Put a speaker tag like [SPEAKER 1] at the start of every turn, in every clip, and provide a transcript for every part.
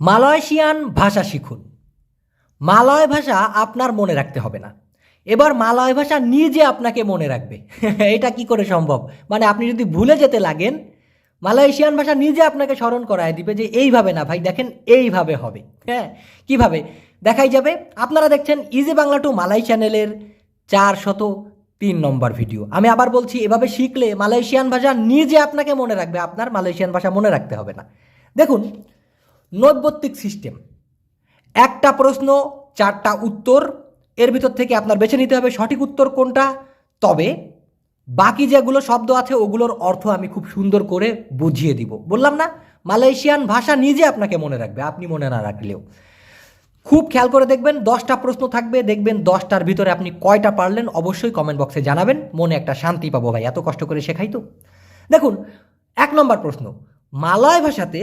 [SPEAKER 1] Malaysian ভাষা শিখুন। মালয় ভাষা আপনার মনে রাখতে হবে না। এবার মালয় ভাষা নিজে আপনাকে মনে রাখবে। এটা কি করে সম্ভব? মানে আপনি যদি ভুলে যেতে লাগেন, মালয়েশিয়ান ভাষা নিজে আপনাকে স্মরণ করায় দিবে যে এইভাবে না ভাই, দেখেন এইভাবে হবে। হ্যাঁ কীভাবে? দেখাই যাবে। আপনারা দেখছেন ইজি বাংলা টু মালাই চ্যানেলের চার শত তিন নম্বর ভিডিও। আমি আবার বলছি, এভাবে শিখলে মালয়েশিয়ান ভাষা নিজে আপনাকে মনে রাখবে, আপনার মালয়েশিয়ান ভাষা মনে রাখতে হবে না। দেখুন নৈবত্তিক সিস্টেম। একটা প্রশ্ন, চারটা উত্তর, এর ভিতর থেকে আপনার বেছে নিতে হবে সঠিক উত্তর কোনটা। তবে বাকি যেগুলো শব্দ আছে, ওগুলোর অর্থ আমি খুব সুন্দর করে বুঝিয়ে দিব। বললাম না? মালয়েশিয়ান ভাষা নিজে আপনাকে মনে রাখবে, আপনি মনে না রাখলেও। খুব খেয়াল করে দেখবেন, দশটা প্রশ্ন থাকবে, দেখবেন দশটার ভিতরে আপনি কয়টা পারলেন, অবশ্যই কমেন্ট বক্সে জানাবেন। মনে একটা শান্তি পাবো ভাই, এত কষ্ট করে শেখাই তো। দেখুন, এক নম্বর প্রশ্ন, মালয় ভাষাতে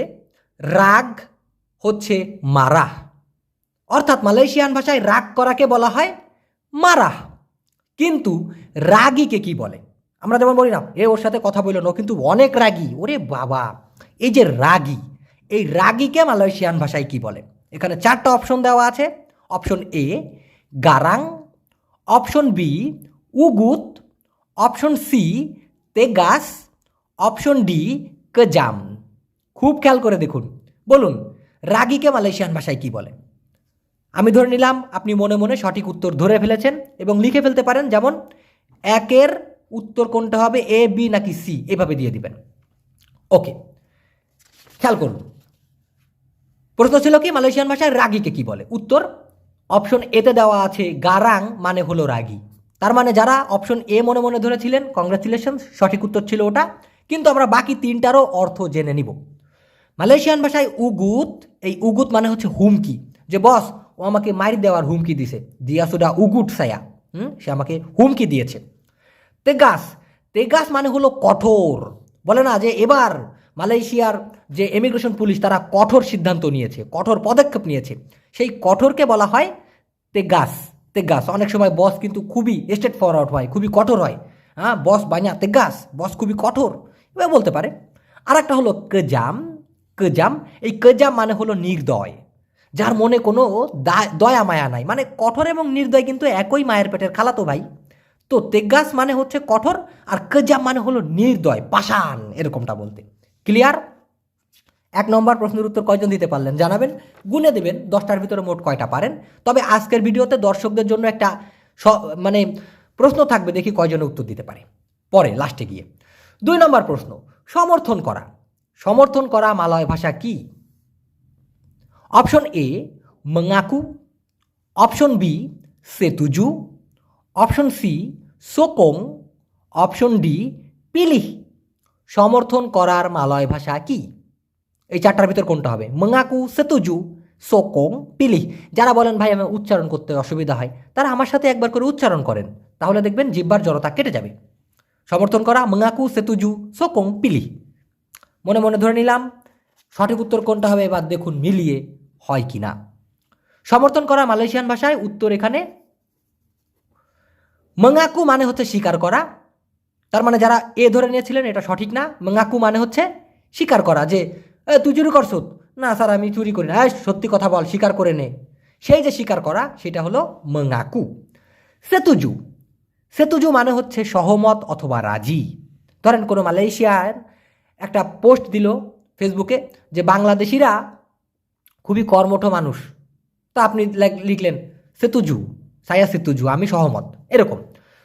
[SPEAKER 1] রাগ হচ্ছে মারা অর্থাৎ মালয়েশিয়ান ভাষায় রাগ করাকে বলা হয় মারা কিন্তু রাগীকে কি বলে? আমরা যেমন বলি না, এ ওর সাথে কথা বলল না, কিন্তু অনেক রাগী। ওরে বাবা, এই যে রাগী, এই রাগীকে মালয়েশিয়ান ভাষায় কি বলে? এখানে চারটা অপশন দেওয়া আছে। অপশন এ, গারাং, অপশন বি, উগুত, অপশন সি, তেগাস, অপশন ডি, কজাম। খুব খেয়াল করে দেখুন। বলুন রাগীকে মালয়েশিয়ান ভাষায় কি বলে? আমি ধরে নিলাম আপনি মনে মনে সঠিক উত্তর ধরে ফেলেছেন এবং লিখে ফেলতে পারেন, যেমন, একের উত্তর কোনটা হবে, এ, বি নাকি সি? এভাবে দিয়ে দিবেন। ওকে, খেয়াল করুন। প্রশ্ন ছিল কি, মালয়েশিয়ান ভাষায় রাগীকে কি বলে? উত্তর, অপশন এতে দেওয়া আছে, গারাং মানে হলো রাগী। তার মানে যারা অপশন এ মনে মনে ধরেছিলেন কংগ্রাচুলেশন সঠিক উত্তর ছিল ওটা, কিন্তু আমরা বাকি তিনটারও অর্থ জেনে নিব। মালয়েশিয়ান ভাষায় উগুত, এই উগুত মানে হচ্ছে হুমকি। যে বস, ও আমাকে মারি দেওয়ার হুমকি দিছে। দিয়াসুডা উগুট সায়া হুম? সে আমাকে হুমকি দিয়েছে। তেগাস। তেগাস মানে হলো কঠোর। বলে না যে এবার মালয়েশিয়ার যে ইমিগ্রেশন পুলিশ তারা কঠোর সিদ্ধান্ত নিয়েছে, কঠোর পদক্ষেপ নিয়েছে। সেই কঠোরকে বলা হয় তেগাস। তেগাস। অনেক সময় বস কিন্তু খুবই স্টেট ফরওয়ার্ড হয়, খুবই কঠোর হয়। হ্যাঁ? বস বাñা তেগাস। বস খুবই কঠোর। এবার বলতে পারে। আর একটা হলো কেজাম। কেজাম, এই কেজাম মানে হলো নির্দয়, যার মনে কোনো দয়া, মায়া নাই। মানে কঠোর এবং নির্দয় কিন্তু একই মায়ের পেটের খালাতো ভাই। তো তেগাস মানে হচ্ছে কঠোর আর কেজাম মানে হলো নির্দয়, পাষাণ, এরকমটা বলতে। ক্লিয়ার এক নম্বর প্রশ্নের উত্তর কয়জন দিতে পারলেন জানাবেন? গুনে দেবেন, দশটার ভিতরে মোট কয়টা পারেন। তবে আজকের ভিডিওতে দর্শকদের জন্য একটা স- মানে প্রশ্ন থাকবে, দেখি কয়জনে উত্তর দিতে পারে। পরে লাস্টে গিয়ে। দুই নম্বর প্রশ্ন, সমর্থন করা। সমর্থন করা মালয় ভাষা কি? অপশন এ মঙ্গাকু। অপশন বি সেতুজু। অপশন সি সোকং। অপশন ডি পিলিহ। সমর্থন করার মালয় ভাষা কি? এই চারটার ভিতর কোনটা হবে? মঙ্গাকু, সেতুজু, সোকং, পিলিহ। যারা বলেন, ভাই আমার উচ্চারণ করতে অসুবিধা হয়, তারা আমার সাথে একবার করে উচ্চারণ করেন। তাহলে দেখবেন জিব্বার জড়তা কেটে যাবে। সমর্থন করা, মঙ্গাকু, সেতুজু, সোকং, পিলিহ। মনে মনে ধরে নিলাম সঠিক উত্তর কোনটা হবে এবার দেখুন মিলিয়ে হয় কি না। সমর্থন করা মালয়েশিয়ান ভাষায় উত্তর এখানে মঙ্গাকু মানে হচ্ছে স্বীকার করা। তার মানে যারা এ ধরে নিয়েছিলেন এটা সঠিক না। মঙ্গাকু মানে হচ্ছে স্বীকার করা যে "এ, তুই চুরি করছ? না স্যার আমি চুরি করি না। "এই, সত্যি কথা বল স্বীকার করে নে। সেই যে স্বীকার করা সেটা হলো মঙ্গাকু। সেতুজু। সেতুজু মানে হচ্ছে সহমত অথবা রাজি। ধরেন কোনো মালয়েশিয়ার একটা পোস্ট দিল ফেসবুকে যে বাংলাদেশিরা খুবই কর্মঠ মানুষ। তা আপনি লেখ- লিখলেন, সেতুজু সায়া সেতুজু, আমি সহমত, এরকম।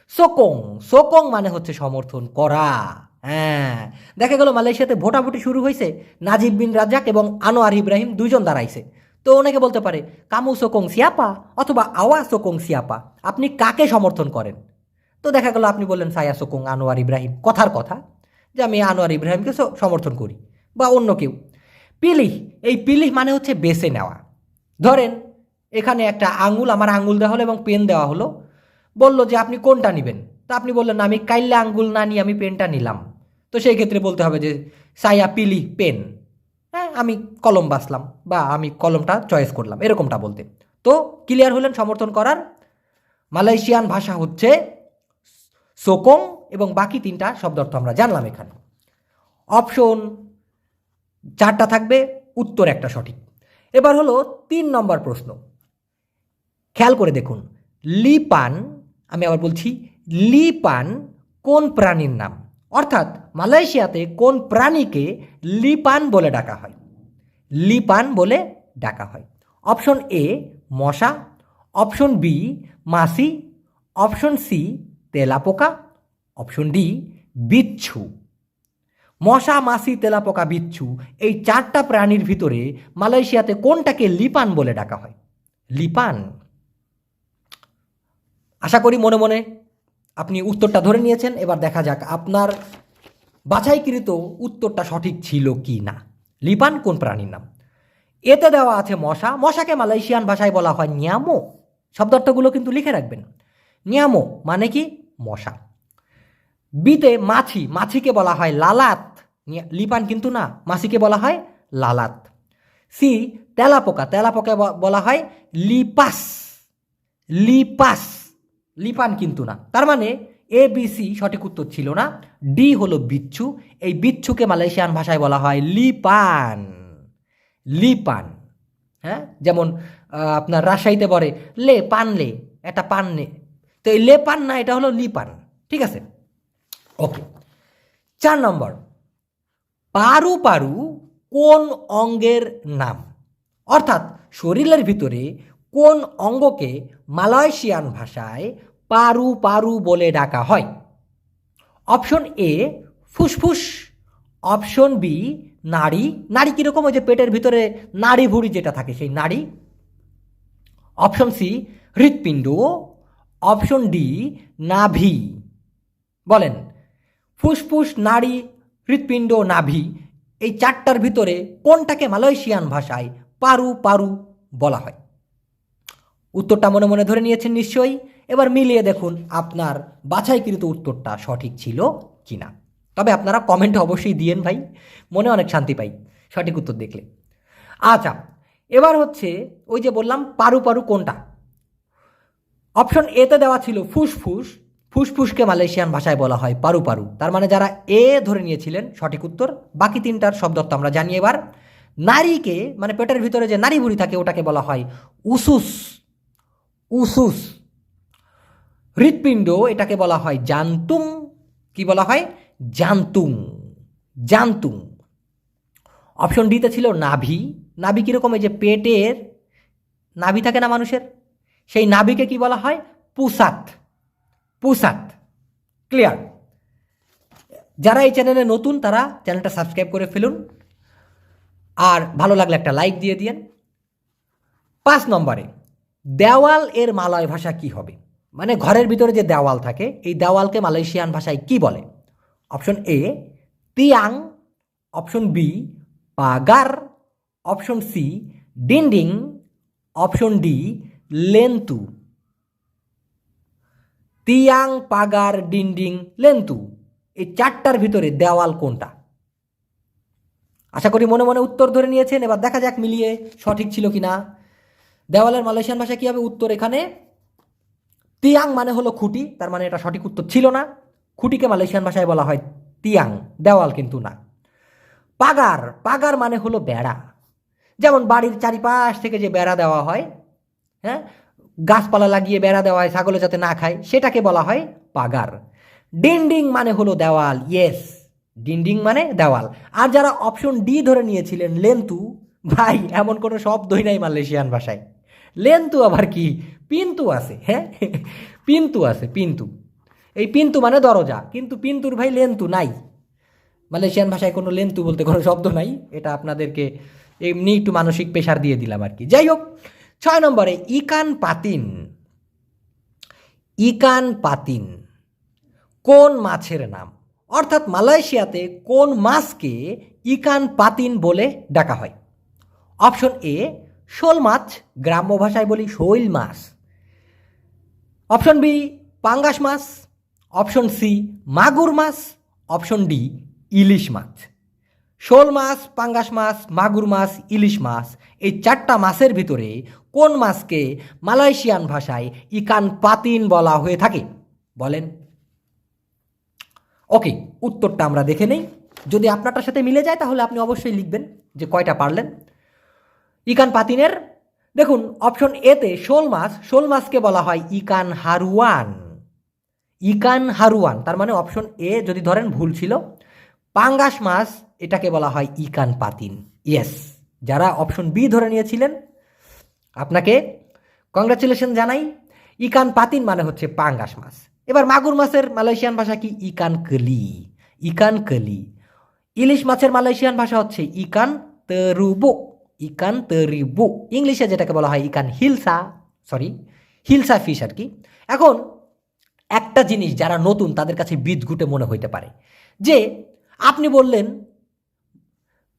[SPEAKER 1] সোকং সোকং মানে হচ্ছে সমর্থন করা হ্যাঁ। দেখা গেল মালয়েশিয়াতে ভোটাভুটি শুরু হয়েছে, নাজিব বিন রাজাক এবং আনোয়ার ইব্রাহিম দুইজন দাঁড়াইছে। তো অনেকে বলতে পারে, কামু সোকং সিয়াপা অথবা আওয়া সোকং সিয়াপা, আপনি কাকে সমর্থন করেন? তো দেখা গেল আপনি বললেন সায়া সোকং, আনোয়ার ইব্রাহিম, কথার কথা। যে আমি আনোয়ার ইব্রাহিমকে সমর্থন করি, বা অন্য কেউ। পিলিহ, এই পিলিহ মানে হচ্ছে বেছে নেওয়া। ধরেন, এখানে একটা আঙুল, আমার আঙ্গুল দেওয়া হলো এবং পেন দেওয়া হলো। বলল যে, আপনি কোনটা নেবেন? তা আপনি বললেন, আমি কাইল্লা আঙ্গুল না নিয়ে আমি পেনটা নিলাম। তো সেই ক্ষেত্রে বলতে হবে যে, সায়া পিলি পেন। হ্যাঁ আমি কলম বাসলাম বা আমি কলমটা চয়েস করলাম, এরকমটা বলতে। তো ক্লিয়ার হলেন সমর্থন করার? মালয়েশিয়ান ভাষা হচ্ছে সোকং এবং বাকি তিনটা শব্দ অর্থ আমরা জানলাম এখানে। অপশন চারটা থাকবে, উত্তর একটা সঠিক। এবার হলো তিন নম্বর প্রশ্ন। খেয়াল করে দেখুন, লিপান, আমি আবার বলছি, লিপান কোন প্রাণীর নাম? অর্থাৎ মালয়েশিয়াতে কোন প্রাণীকে লিপান বলে ডাকা হয়? লিপান বলে ডাকা হয়। অপশন এ মশা। অপশন বি মাসি অপশন সি তেলাপোকা। অপশন ডি বিচ্ছু মশা, মাছি, তেলাপোকা, বিচ্ছু এই চারটা প্রাণীর ভিতরে মালয়েশিয়াতে কোনটাকে লিপান বলে ডাকা হয়? লিপান। আশা করি মনে মনে আপনি উত্তরটা ধরে নিয়েছেন। এবার দেখা যাক আপনার বাছাইকৃত উত্তরটা সঠিক ছিল কি না। লিপান কোন প্রাণীর নাম? এতে দেওয়া আছে মশা। মশাকে মালয়েশিয়ান ভাষায় বলা হয় নিয়ামো। শব্দার্থগুলো কিন্তু লিখে রাখবেন। নিয়ামো মানে কি? মশা। বিতে মাছি, মাছিকে বলা হয় লালাত। লিপান কিন্তু না, মাছিকে বলা হয় লালাত। সি, তেলাপোকা তেলাপোকা বলা হয় লিপাস। লিপাস, লিপান কিন্তু না। তার মানে এ, বি, সি সঠিক উত্তর ছিল না। ডি হলো বিচ্ছু। এই বিচ্ছুকে মালয়েশিয়ান ভাষায় বলা হয় লিপান। লিপান হ্যাঁ? যেমন আপনার রাজশাহীতে বলে লে, পান লে, এটা পান নে তো এই লে, পান না, এটা হলো লিপান। ঠিক আছে? ওকে চার নম্বর, পারু পারু কোন অঙ্গের নাম? অর্থাৎ শরীরের ভিতরে কোন অঙ্গকে মালয়েশিয়ান ভাষায় পারু পারু বলে ডাকা হয়? অপশন এ, ফুসফুস। অপশন বি, নাড়ি। নাড়ি কীরকম? ওই যে পেটের ভিতরে নাড়ি ভুড়ি যেটা থাকে, সেই নাড়ি। অপশন সি, হৃৎপিণ্ড। অপশন ডি, নাভি। বলেন ফুসফুস, নাড়ি, হৃৎপিণ্ড, নাভি, এই চারটার ভিতরে কোনটাকে মালয়েশিয়ান ভাষায় পারু পারু বলা হয়? উত্তরটা মনে মনে ধরে নিয়েছেন নিশ্চয়ই। এবার মিলিয়ে দেখুন আপনার বাছাইকৃত উত্তরটা সঠিক ছিল কি না তবে আপনারা কমেন্ট অবশ্যই দিয়েন ভাই, মনে অনেক শান্তি পাই সঠিক উত্তর দেখলে। আচ্ছা এবার হচ্ছে ওই যে বললাম পারু পারু কোনটা? অপশন এতে দেওয়া ছিল ফুসফুস ফুসফুসকে মালয়েশিয়ান ভাষায় বলা হয় পারু পারু। তার মানে যারা এ ধরে নিয়েছিলেন, সঠিক উত্তর, বাকি তিনটার শব্দ তো আমরা জানি এবার। নারীকে মানে পেটের ভিতরে যে নারী ভুড়ি থাকে, ওটাকে বলা হয় উসুস। উসুস। হৃৎপিণ্ড, এটাকে বলা হয় জান্তুং কি বলা হয়? জান্তুং জান্তুং অপশন ডিতে ছিল নাভি। নাভি কীরকম? এই যে পেটের নাভি থাকে না মানুষের? সেই নাভিকে কি বলা হয়? পুসাত। পুসাত। ক্লিয়ার যারা এই চ্যানেলে নতুন, তারা চ্যানেলটা সাবস্ক্রাইব করে ফেলুন। আর ভালো লাগলে একটা লাইক দিয়ে দিন পাঁচ নম্বরে, দেওয়াল এর মালয় ভাষা কি হবে? মানে ঘরের ভিতরে যে দেওয়াল থাকে, এই দেওয়ালকে মালয়েশিয়ান ভাষায় কি বলে? অপশন এ তিয়াং অপশন বি পাগার অপশন সি ডিন্ডিং অপশন ডি লেন্তু তিয়াং পাগার ডিন্ডিং লেন্তু এই চারটার ভিতরে দেওয়াল কোনটা? আশা করি মনে মনে উত্তর ধরে নিয়েছেন, এবার দেখা যাক মিলিয়ে সঠিক ছিল কি না দেওয়ালের মালয়েশিয়ান ভাষা কী হবে? উত্তর এখানে। তিয়াং মানে হলো খুঁটি, তার মানে এটা সঠিক উত্তর ছিল না। খুঁটিকে মালয়েশিয়ান ভাষায় বলা হয় তিয়াং, দেওয়াল কিন্তু না। পাগার পাগার মানে হলো বেড়া। যেমন বাড়ির চারিপাশ থেকে যে বেড়া দেওয়া হয় হ্যাঁ গাছপালা লাগিয়ে বেড়া দেওয়া হয় ছাগলে যাতে না খায়, সেটাকে বলা হয় পাগার। ডিন্ডিং মানে হলো দেওয়াল ইয়েস ডিন্ডিং মানে দেওয়াল। আর যারা অপশন ডি ধরে নিয়েছিলেন লেন্তু ভাই, এমন কোনো শব্দই নাই মালয়েশিয়ান ভাষায়। লেন্তু আবার কি? পিন্তু আছে হ্যাঁ? পিন্তু আছে পিন্তু এই পিন্তু মানে দরজা, কিন্তু পিন্তুর ভাই লেন্তু নাই। মালয়েশিয়ান ভাষায় কোনো লেন্তু বলতে কোনো শব্দ নাই, এটা আপনাদেরকে এমনি একটু মানসিক প্রেশার দিয়ে দিলাম আর কি। যাই হোক ছয় নম্বরে, ইকান পাতিন। ইকান পাতিন, কোন মাছের নাম? অর্থাৎ মালয়েশিয়াতে কোন মাছকে ইকান পাতিন বলে ডাকা হয়? অপশন এ, শোল মাছ, গ্রাম্য ভাষায় বলি শৈল মাছ। অপশন বি, পাঙ্গাস মাছ। অপশন সি, মাগুর মাছ। অপশন ডি, ইলিশ মাছ। শোল মাছ, পাঙ্গাস মাছ, মাগুর মাছ, ইলিশ মাছ, এই চারটা মাছের ভিতরে কোন মাছকে মালয়েশিয়ান ভাষায় ইকান পাতিন বলা হয়ে থাকে? বলেন। ওকে, উত্তরটা আমরা দেখে নেই। যদি আপনারটার সাথে মিলে যায়, তাহলে আপনি অবশ্যই লিখবেন যে কয়টা পারলেন। ইকান পাতিনের, দেখুন, অপশন এতে শোল মাছ, শোল মাছকে বলা হয় ইকান হারুয়ান। ইকান হারুয়ান, তার মানে অপশন এ যদি ধরেন ভুল ছিল, পাঙ্গাস মাছ এটাকে বলা হয় ইকান পাতিন। ইয়েস, যারা অপশন বি ধরে নিয়েছিলেন আপনাকে কংগ্রাচুলেশন জানাই। ইকান পাতিন মানে হচ্ছে পাঙ্গাস মাছ। এবার মাগুর মাছের মালয়েশিয়ান ভাষা কি? ইকান কলি। ইকান কলি। ইলিশ মাছের মালয়েশিয়ান ভাষা হচ্ছে ইকান তেরুবু। ইকান তেরিবু। ইংলিশে যেটাকে বলা হয় ইকান হিলসা সরি হিলসা ফিশ আর কি। এখন একটা জিনিস যারা নতুন, তাদের কাছে বিদঘুটে মনে হইতে পারে। যে আপনি বললেন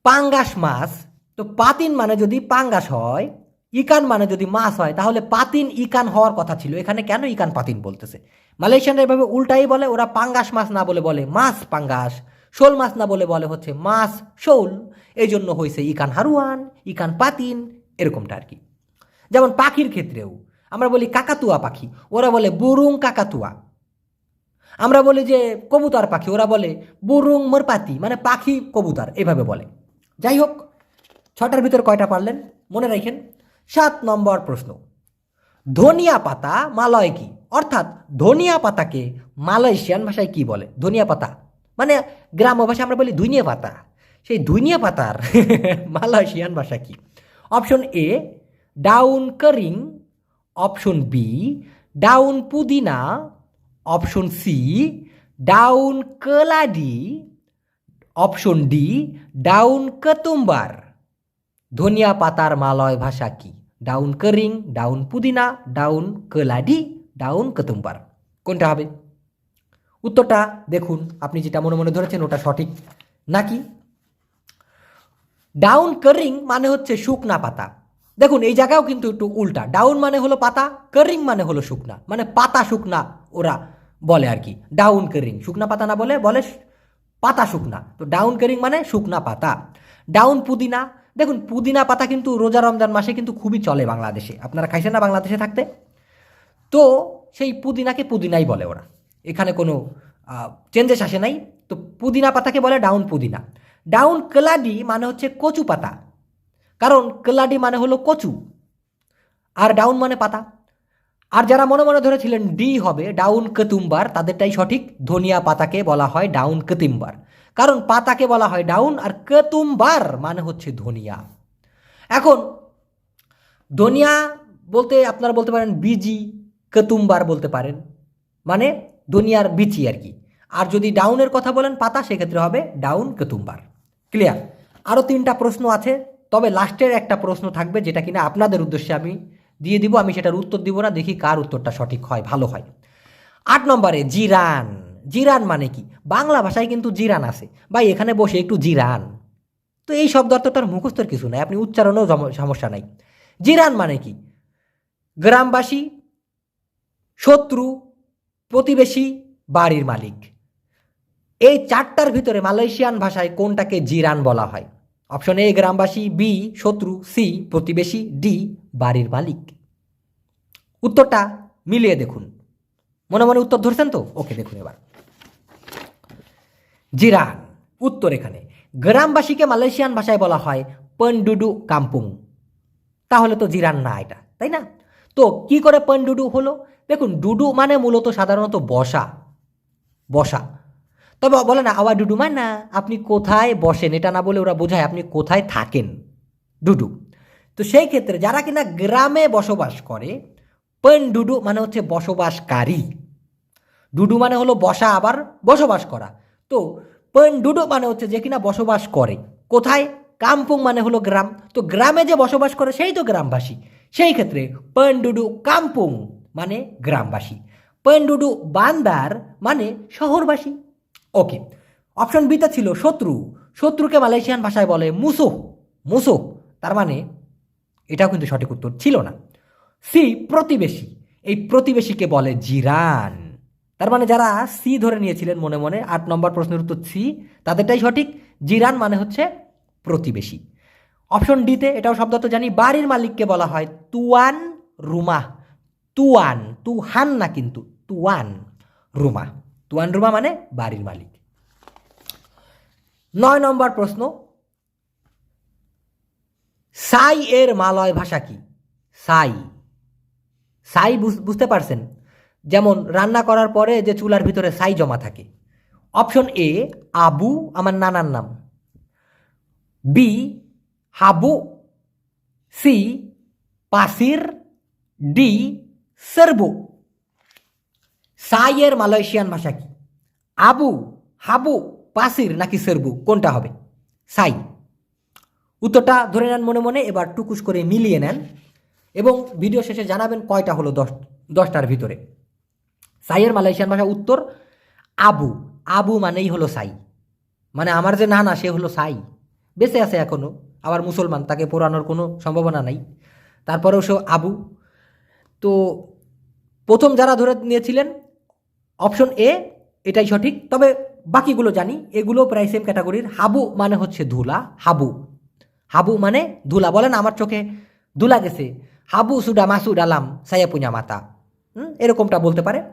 [SPEAKER 1] পাঙ্গাস মাছ, তো পাতিন মানে যদি পাঙ্গাস হয় ইকান মানে যদি মাছ হয়, তাহলে পাতিন ইকান হওয়ার কথা ছিল। এখানে কেন ইকান পাতিন বলতেছে? মালয়েশিয়ানরা এভাবে উল্টাই বলে, ওরা পাঙ্গাস মাছ না বলে বলে মাছ পাঙ্গাস, শোল মাছ না বলে বলে হচ্ছে মাছ শোল। এই জন্য হয়েছে ইকান হারুয়ান, ইকান পাতিন, এরকমটা আর কি। যেমন পাখির ক্ষেত্রেও, আমরা বলি কাকাতুয়া পাখি, ওরা বলে বুরুং কাকাতুয়া। আমরা বলি যে কবুতর পাখি, ওরা বলে বুরুং মোরপাতি মানে পাখি কবুতর, এভাবে বলে। যাই হোক, ছটার ভিতর কয়টা পারলেন? মনে রাখেন সাত নম্বর প্রশ্ন। ধনিয়া পাতা মালয় কি? অর্থাৎ ধনিয়া পাতাকে মালয়েশিয়ান ভাষায় কি বলে? ধনিয়া পাতা। মানে গ্রাম্য ভাষায় আমরা বলি ধুনিয়া পাতা। সেই ধুনিয়া পাতার মালয়েশিয়ান ভাষা কি? অপশন এ, ডাউন কারিং। অপশন বি, ডাউন পুদিনা। অপশন সি, ডাউন কলাডি। অপশন ডি, ডাউন কতুম্বার। ধনিয়া পাতার মালয় ভাষা কি? ডাউন কারিং, ডাউন পুদিনা, ডাউন কলাডি, ডাউন কতুম্বার কোনটা হবে? উত্তরটা দেখুন, আপনি যেটা মনে মনে ধরেছেন ওটা সঠিক। নাকি? ডাউন কারিং মানে হচ্ছে শুকনা পাতা। দেখুন, এই জায়গাও কিন্তু একটু উল্টা। ডাউন মানে হলো পাতা, কারিং মানে হলো শুকনা। মানে পাতা শুকনা ওরা বলে আর কি। ডাউন কারিং। শুকনা পাতা না বলে বলে পাতা শুকনা। তো ডাউন কারিং মানে শুকনা পাতা। ডাউন পুদিনা দেখুন, পুদিনা পাতা কিন্তু রোজা রমজান মাসে কিন্তু খুবই চলে বাংলাদেশে। আপনারা খাইছেন না বাংলাদেশে থাকতে? তো সেই পুদিনাকে পুদিনাই বলে ওরা। এখানে কোনো চেঞ্জেস আসে নাই। তো পুদিনা পাতাকে বলে ডাউন পুদিনা। ডাউন কলাডি মানে হচ্ছে কচু পাতা। কারণ কলাডি মানে হলো কচু। আর ডাউন মানে পাতা। আর যারা মনে মনে ধরেছিলেন ডি হবে, ডাউন কতুম্বার, তাদেরটাই সঠিক। ধনিয়া পাতাকে বলা হয় ডাউন কতিম্বার। কারণ পাতাকে বলা হয় ডাউন আর কতুম্বার মানে হচ্ছে ধনিয়া। এখন, ধনিয়া বলতে আপনারা বলতে পারেন বিজি কতুম্বার বলতে পারেন। মানে দুনিয়ার বিচি আর কি। আর যদি ডাউনের কথা বলেন পাতা, সেক্ষেত্রে হবে ডাউন, কতুম্বার। ক্লিয়ার আরও তিনটা প্রশ্ন আছে, তবে লাস্টের একটা প্রশ্ন থাকবে যেটা কিনা আপনাদের উদ্দেশ্যে আমি দিয়ে দিব, আমি সেটার উত্তর দিব না, দেখি কার উত্তরটা সঠিক হয়, ভালো হয়। আট নম্বরে, জিরান। জিরান মানে কি? বাংলা ভাষায় কিন্তু জিরান আছে। ভাই, এখানে বসে একটু জিরান। তো এই শব্দ অর্থটার মুখস্থর কিছু নাই, আপনি উচ্চারণেও সমস্যা নাই। জিরান মানে কি? গ্রামবাসী, শত্রু, প্রতিবেশী, বাড়ির মালিক। এই চারটার ভিতরে মালয়েশিয়ান ভাষায় কোনটাকে জিরান বলা হয়? অপশন এ, গ্রামবাসী, বি, শত্রু, সি, প্রতিবেশী, ডি, বাড়ির মালিক। উত্তরটা মিলিয়ে দেখুন। মনে মনে উত্তর ধরছেন তো? ওকে, দেখুন এবার। জিরান, উত্তর এখানে। গ্রামবাসীকে মালয়েশিয়ান ভাষায় বলা হয় পনডুডু কাম্পুং। তাহলে তো জিরান না এটা, তাই না? তো কি করে পনডুডু হলো? দেখুন, ডুডু মানে মূলত সাধারণত বসা বসা। তবে বলে না, আবার ডুডু মানে না, আপনি কোথায় বসেন, এটা না বলে ওরা বোঝায় আপনি কোথায় থাকেন, ডুডু। তো সেই ক্ষেত্রে যারা কিনা গ্রামে বসবাস করে পেন ডুডু মানে হচ্ছে বসবাসকারী। ডুডু মানে হলো বসা, আবার বসবাস করা। তো পেন ডুডু মানে হচ্ছে যে কিনা বসবাস করে। কোথায়? কামপুং মানে হলো গ্রাম। তো গ্রামে যে বসবাস করে সেই তো গ্রামবাসী। সেই ক্ষেত্রে পেন ডুডু কামপুং মানে গ্রামবাসী। পেন ডুডু বান্দার মানে শহরবাসী। ওকে অপশন বিতে ছিল শত্রু। শত্রুকে মালয়েশিয়ান ভাষায় বলে মুসো। মুসো, তার মানে এটাও কিন্তু সঠিক উত্তর ছিল না। সি, প্রতিবেশী। এই প্রতিবেশীকে বলে জিরান। তার মানে যারা সি ধরে নিয়েছিলেন মনে মনে, আট নম্বর প্রশ্নের উত্তর সি তাদেরটাই সঠিক। জিরান মানে হচ্ছে প্রতিবেশী। অপশন ডিতে এটাও শব্দ তো জানি, বাড়ির মালিককে বলা হয় তুয়ান রুমা। তুয়ান, তুহান না কিন্তু, তুয়ান রুমা। তুয়ান রুমা মানে বাড়ির মালিক। নয় নম্বর প্রশ্ন, সাই এর মালয় ভাষা কি? সাই। সাই বুঝ- বুঝতে পারছেন? যেমন রান্না করার পরে যে চুলার ভিতরে সাই জমা থাকে। অপশন এ আবু, আমার নানার নাম। বি হাবু। সি পাসির। ডি সেরবু। সাইয়ের মালয়েশিয়ান ভাষা কি? আবু, হাবু, পাসির নাকি সেরবু? কোনটা হবে? সাই উত্তরটা ধরে নেন মনে মনে, এবার টুকুস করে মিলিয়ে নেন। এবং ভিডিও শেষে জানাবেন কয়টা হলো দশ দশটার ভিতরে। সাইয়ের মালয়েশিয়ান ভাষা উত্তর আবু। আবু মানেই হলো সাই মানে আমার যে নানা, সে হলো সাই বেঁচে আছে এখনও আবার মুসলমান তাকে পোড়ানোর কোনো সম্ভাবনা নাই। তারপরেও সে আবু। তো প্রথম যারা ধরে নিয়েছিলেন অপশন এ এটাই সঠিক। তবে বাকিগুলো জানি, এগুলো প্রায় সেম ক্যাটাগরির হাবু মানে হচ্ছে ধুলা, হাবু। হাবু মানে ধুলা। বলেন আমার চোখে ধুলা গেছে। হাবু সুডা মাসুড আলাম সাইয়া পুঞ্জা মাতা। এরকমটা বলতে পারে।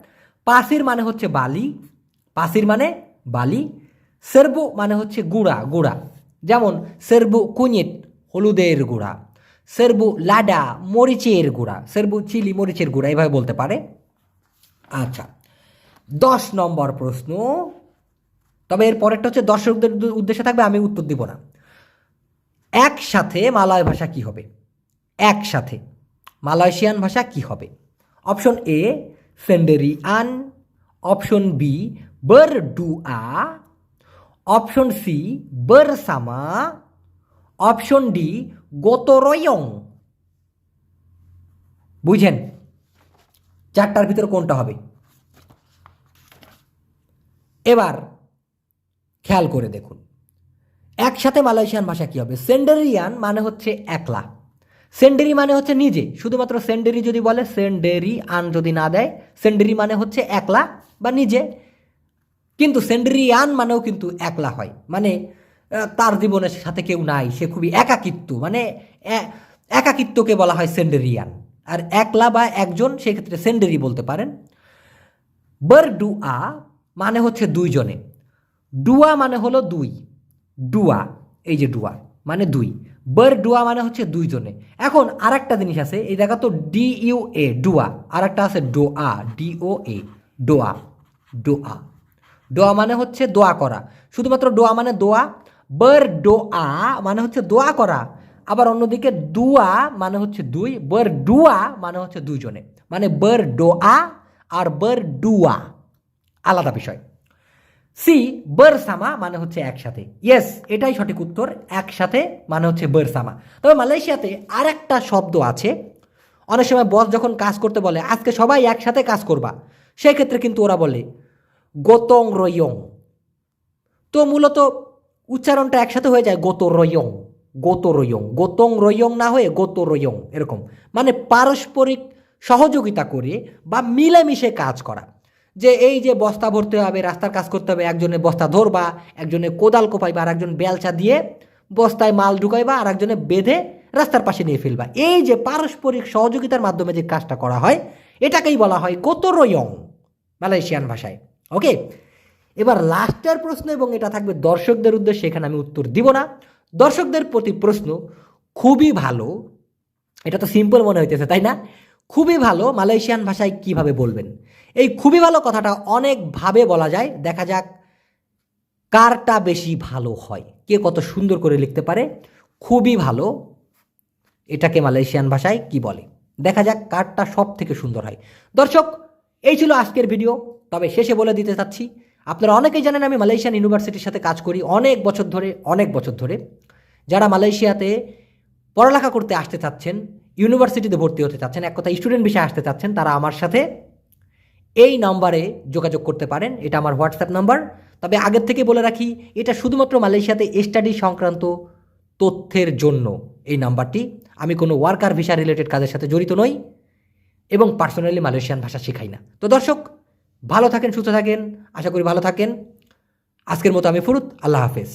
[SPEAKER 1] পাসির মানে হচ্ছে বালি, পাসির মানে বালি, সেরবু মানে হচ্ছে গুঁড়া গুঁড়া। যেমন সেরবু কুഞ്ഞিত হলুদের গুঁড়া, সেরবু লাডা মরিচের গুঁড়া, সেরবু চিলি মরিচের গুঁড়া, এভাবে বলতে পারে। আচ্ছা দশ নম্বর প্রশ্ন। তবে এর পরেরটা হচ্ছে দর্শকদের উদ্দেশ্যে থাকবে, আমি উত্তর দিব না। একসাথে মালয় ভাষা কি হবে? একসাথে মালয়েশিয়ান ভাষা কি হবে? অপশন এ বি বার ডুয়া অপশন সি বেরসামা অপশন ডি গোতরয়ং বুঝেন চারটার ভিতরে কোনটা হবে এবার খেয়াল করে দেখুন একসাথে মালয়েশিয়ান ভাষা কি হবে সেন্ডেরিয়ান মানে হচ্ছে একলা সেন্ডেরি মানে হচ্ছে নিজে। শুধুমাত্র সেন্ডেরি যদি বলে, সেন্ডেরি আন যদি না দেয়, সেন্ডেরি মানে হচ্ছে একলা বা নিজে। কিন্তু সেন্ডেরিয়ান মানেও কিন্তু একলা হয়। মানে তার জীবনের সাথে কেউ নাই, সে খুবই একাকিত্ব। মানে একাকিত্বকে বলা হয় সেন্ডেরিয়ান আর একলা বা একজন সেক্ষেত্রে সেন্ডেরি বলতে পারেন। বার ডুয়া মানে হচ্ছে দুইজনে। ডুয়া মানে হলো দুই। ডুয়া, এই যে ডুয়া মানে দুই। বার ডুয়া মানে হচ্ছে দুইজনে। এখন আর একটা জিনিস আছে, এই দেখা তো ডি ইউ এ ডুয়া। আর একটা আছে ডোয়া ডি ও এ ডোয়া ডোয়া। ডোয়া মানে হচ্ছে দোয়া করা। শুধুমাত্র ডোয়া মানে দোয়া বার ডোয়া মানে হচ্ছে দোয়া করা। আবার অন্যদিকে দুয়া মানে হচ্ছে দুই বার ডুয়া মানে হচ্ছে দুইজনে। মানে বার ডোয়া আর বার ডুয়া। আলাদা বিষয়। সি বরসামা মানে হচ্ছে একসাথে। ইয়েস এটাই সঠিক উত্তর। একসাথে মানে হচ্ছে বরসামা তবে মালয়েশিয়াতে আর একটা শব্দ আছে। অনেক সময় বস যখন কাজ করতে বলে, আজকে সবাই একসাথে কাজ করবা। সেই ক্ষেত্রে কিন্তু ওরা বলে, গোতং রয়ং। তো মূলত উচ্চারণটা একসাথে হয়ে যায়, গোত রয়ং। গোত রয়ং। গোতং রয়ং না হয়ে গোত রয়ং, এরকম। মানে পারস্পরিক সহযোগিতা করে বা মিলেমিশে কাজ করা। যে এই যে বস্তা ভরতে হবে, রাস্তার কাজ করতে হবে, একজনে বস্তা ধরবা, একজনে কোদাল কোপাইবা আর একজন বেলচা দিয়ে বস্তায় মাল ঢুকাইবা আর একজনে বেঁধে রাস্তার পাশে নিয়ে ফেলবা। এই যে পারস্পরিক সহযোগিতার মাধ্যমে যে কাজটা করা হয়, এটাকেই বলা হয় গোতরয়ং মালয়েশিয়ান ভাষায়। ওকে? এবার লাস্টের প্রশ্ন এবং এটা থাকবে দর্শকদের উদ্দেশ্যে, এখানে আমি উত্তর দিব না। দর্শকদের প্রতি প্রশ্ন, খুবই ভালো। এটা তো সিম্পল মনে হইতেছে, তাই না? খুবই ভালো মালয়েশিয়ান ভাষায় কীভাবে বলবেন? এই খুবই ভালো কথাটা অনেকভাবে বলা যায়। দেখা যাক কারটা বেশি ভালো হয়। কে কত সুন্দর করে লিখতে পারে। খুবই ভালো এটাকে মালয়েশিয়ান ভাষায় কি বলে। দেখা যাক কারটা সব থেকে সুন্দর হয়। দর্শক, এই ছিল আজকের ভিডিও। তবে শেষে বলে দিতে চাচ্ছি, আপনারা অনেকেই জানেন আমি মালয়েশিয়ান ইউনিভার্সিটির সাথে কাজ করি অনেক বছর ধরে, অনেক বছর ধরে। যারা মালয়েশিয়াতে পড়ালেখা করতে আসতে চাচ্ছেন ইউনিভার্সিটিতে ভর্তি হতে চাচ্ছেন, এক কথা স্টুডেন্ট বিষয়ে আসতে চাচ্ছেন, তারা আমার সাথে এই নাম্বারে যোগাযোগ করতে পারেন, এটা আমার হোয়াটসঅ্যাপ নাম্বার। তবে আগের থেকে বলে রাখি, এটা শুধুমাত্র মালয়েশিয়াতে স্টাডি সংক্রান্ত তথ্যের জন্য এই নাম্বারটি। আমি কোনো ওয়ার্কার ভিসা রিলেটেড কাজের সাথে জড়িত নই এবং পার্সোনালি মালয়েশিয়ান ভাষা শেখাই না। তো দর্শক, ভালো থাকেন, সুস্থ থাকেন, আশা করি ভালো থাকেন। আজকের মতো আমি ফুরুত, আল্লাহ হাফেজ।